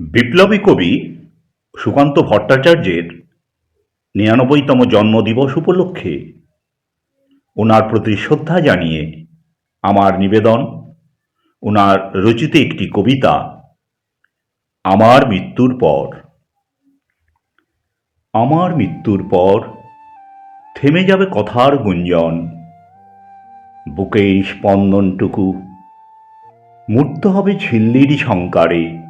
বিপ্লবী কবি সুকান্ত ভট্টাচার্যের নিরানব্বইতম জন্মদিবস উপলক্ষে ওনার প্রতি শ্রদ্ধা জানিয়ে আমার নিবেদন ওনার রচিত একটি কবিতা, আমার মৃত্যুর পর। আমার মৃত্যুর পর থেমে যাবে কথার গুঞ্জন বুকের স্পন্দনটুকু মূর্ত হবে ঝিল্লির শঙ্কারে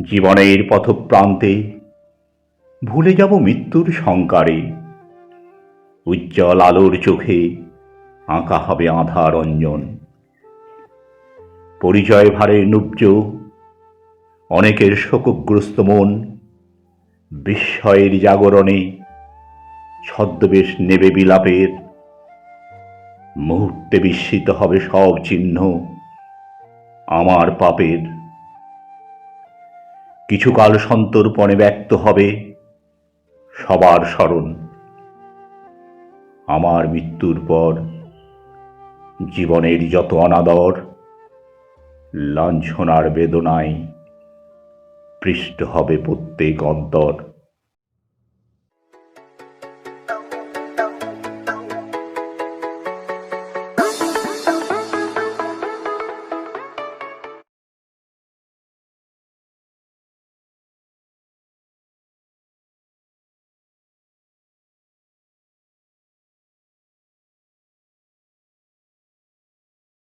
জীবনের পথপ্রান্তে। ভুলে যাব মৃত্যুর সংকারে। উজ্জ্বল আলোর চোখে আঁকা হবে আধার অঞ্জন। পরিচয় ভারে নুব্জ। অনেকের শোকগ্রস্ত মন। বিস্ময়ের জাগরণে ছদ্মবেশ নেবে বিলাপের। মুহূর্তে বিস্মিত হবে সব চিহ্ন। আমার পাপের কিছুকাল সন্তর্পণে ব্যক্ত হবে সবার স্মরণ। আমার মৃত্যুর পর জীবনের যত অনাদর, লাঞ্ছনার বেদনায় পৃষ্ঠ হবে প্রত্যেক অন্তর।